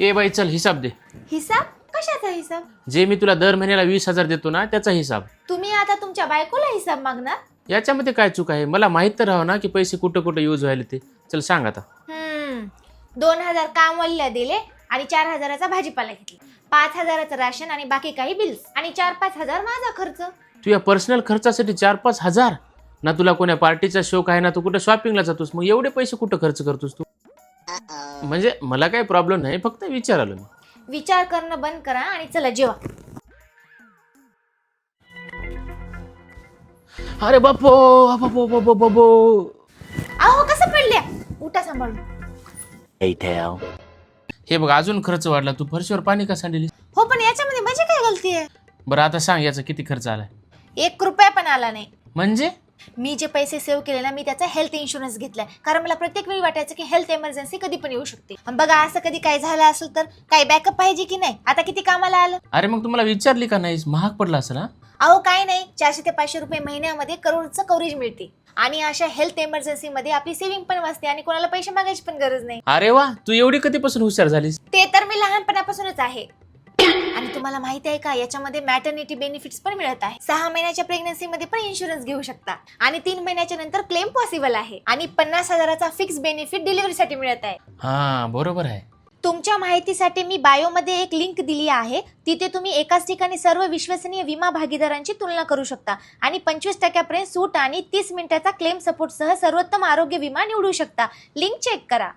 ए बाई चल हिसाब दे. हिसाब? कशाचा हिसाब? जे मी तुला दर महिन्याला वीस हजार देतो ना त्याचा हिसाब. तुम्ही आता तुमच्या बायकोला हिसाब मागणार? याच्यामध्ये काय चूक आहे? मला माहीत तर राहावं ना की पैसे कुठं कुठं यूज व्हायला ते. चल सांग आता. हम्म. दोन हजार कामवल्ल्या दिले आणि चार हजाराचा भाजीपाला घेतला. पाच हजाराचं राशन आणि बाकी काही बिल्स आणि चार पाच हजार माझा खर्च. तुझ्या पर्सनल खर्चासाठी चार पाच हजार? ना तुला कोण्या पार्टीचा शौक आहे ना तू कुठं शॉपिंगला जातोस? मग एवढे पैसे कुठं खर्च करतोस तू? म्हणजे मला काही प्रॉब्लेम नाही फक्त विचारालो मी. विचार करणं बंद करा आणि चला जेवा. अरे बापो बापो बापो बापो. अहो कसं पडल्या? उठा सांभाळून. हे बघ अजून खर्च वाढला. तू फरशीवर पाणी का सांडली हो पण याच्यामध्ये माझी काय गलती आहे बरं आता सांग याचा किती खर्च आलाय? एक रुपया पण आला नाही. म्हणजे? मी जे पैसे सेव्ह केले ना मी त्याचा हेल्थ इन्शुरन्स घेतलाय. कारण मला प्रत्येक वेळी वाटायचं की हेल्थ इमर्जन्सी कधी पण येऊ शकते. बघा असं कधी काय झालं असेल तर काही बॅकअप पाहिजे की नाही? आता किती कामाला आलं? अरे मग तुम्हाला विचारली का नाहीस महाग पडला असेल ना अहो काय नाही. चारशे ते पाचशे रुपये महिन्यामध्ये करोडचं कव्हरेज मिळते. आणि अशा हेल्थ इमर्जन्सी मध्ये आपली सेव्हिंग पण वाचते आणि कोणाला पैसे मागायची पण गरज नाही. अरे वा तू एवढी कधीपासून हुशार झालीस? ते तर मी लहानपणापासूनच आहे. आणि तुम्हाला माहिती आहे का याच्यामध्ये मॅटर्निटी बेनिफिट्स पण मिळत आहे. सहा महिन्याच्या प्रेग्नन्सी मध्ये पण इन्शुरन्स घेऊ शकता. आणि तीन महिन्याच्या नंतर क्लेम पॉसिबल आहे. आणि पन्नास हजाराचा फिक्स बेनिफिट डिलिव्हरीसाठी मिळत आहे. हा बरोबर आहे. तुमच्या माहितीसाठी मी बायोमध्ये एक लिंक दिली आहे. तिथे तुम्ही एकाच ठिकाणी सर्व विश्वसनीय विमा भागीदारांची तुलना करू शकता. आणि पंचवीस टक्क्यापर्यंत सूट आणि तीस मिनिटाचा क्लेम सपोर्टसह सर्वोत्तम आरोग्य विमा निवडू शकता. लिंक चेक करा.